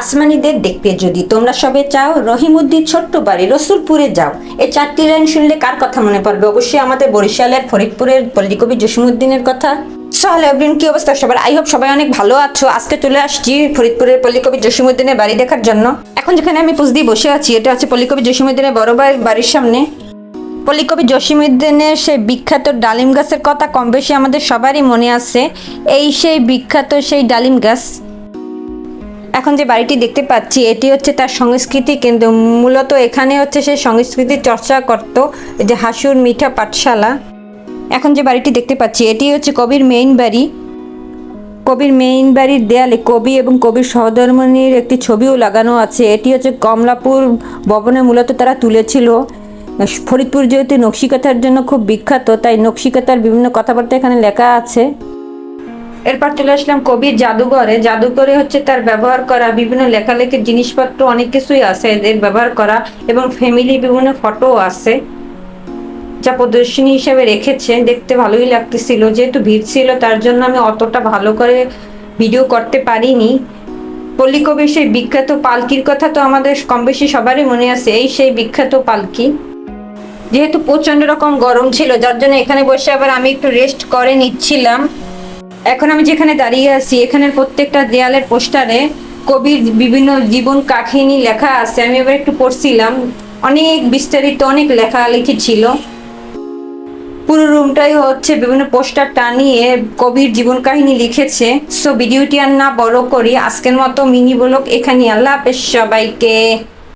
আসমানিদের দেখতে যদি। তোমরা সবে চাও, রহিমউদ্দিন ছোট্ট বাড়ি রসুলপুরে যাও। এই চারটি লাইন শুনলে কার কথা মনে পড়বে? অবশ্যই আমাদের বরিশালের ফরিদপুরের পল্লিকবি জসিমুদ্দিনের কথা। সহলে এভরিন কি অবস্থা সবার? আই হোপ সবাই অনেক ভালো আছো। আজকে চলে আসছি ফরিদপুরের পল্লিকবি জসিমুদ্দিনের বাড়ি দেখার জন্য। এখন যেখানে আমি পুজ দিয়ে বসে আছি, এটা হচ্ছে পল্লিকবি জসিমুদ্দিনের বড় ভাইয়ের বাড়ির সামনে। পল্লিকবি জসিমুদ্দিনের সেই বিখ্যাত ডালিম গাছের কথা কম বেশি আমাদের সবারই মনে আছে। এই সেই বিখ্যাত সেই ডালিম গাছ এখন যে বাড়িটি দেখতে পাচ্ছি, এটি হচ্ছে তার সংস্কৃতি কেন্দ্র। মূলত এখানে হচ্ছে সে সংস্কৃতির চর্চা করত যে হাসুর মিঠা পাঠশালা। এখন যে বাড়িটি দেখতে পাচ্ছি, এটি হচ্ছে কবির মেইন বাড়ি। কবির মেইন বাড়ির দেয়ালে কবি এবং কবির সহধর্মণীর একটি ছবিও লাগানো আছে। এটি হচ্ছে কমলাপুর ভবনে মূলত তারা তুলেছিল। ফরিদপুর যেহেতু নকশিকাতার জন্য খুব বিখ্যাত, তাই নকশিকাতার বিভিন্ন কথাবার্তা এখানে লেখা আছে। এরপর চলে আসলাম কবির জাদুঘরে। জাদুঘরে হচ্ছে তার ব্যবহার করা বিভিন্ন লেখালেখির জিনিসপত্র, অনেক কিছুই আছে এদের ব্যবহার করা এবং ফ্যামিলি বিভিন্ন ফটো আছে যা প্রদর্শনী হিসেবে রেখেছে। দেখতে ভালোই লাগতেছিল। যেহেতু ভিড় ছিল, তার জন্য আমি অতটা ভালো করে ভিডিও করতে পারিনি। পল্লী কবির সেই বিখ্যাত পালকির কথা তো আমাদের কম বেশি সবারই মনে আছে, এই সেই বিখ্যাত পালকি। যেহেতু প্রচণ্ড রকম গরম ছিল, যার জন্য এখানে বসে আবার আমি একটু রেস্ট করে নিচ্ছিলাম। এখন আমি যেখানে দাঁড়িয়ে আছি, এখানের প্রত্যেকটা দেয়ালের পোস্টারে কবির বিভিন্ন জীবন কাহিনী লেখা আছে। আমি এবার একটু পড়ছিলাম। অনেক বিস্তারিত, অনেক লেখালেখি ছিল। পুরো রুমটাই হচ্ছে বিভিন্ন পোস্টার টানিয়ে কবির জীবন কাহিনী লিখেছে। সো ভিডিওটি আর না বড় করি, আজকের মতো মিনি ব্লগ এখানে আল্লাহ হাফেজ সবাইকে।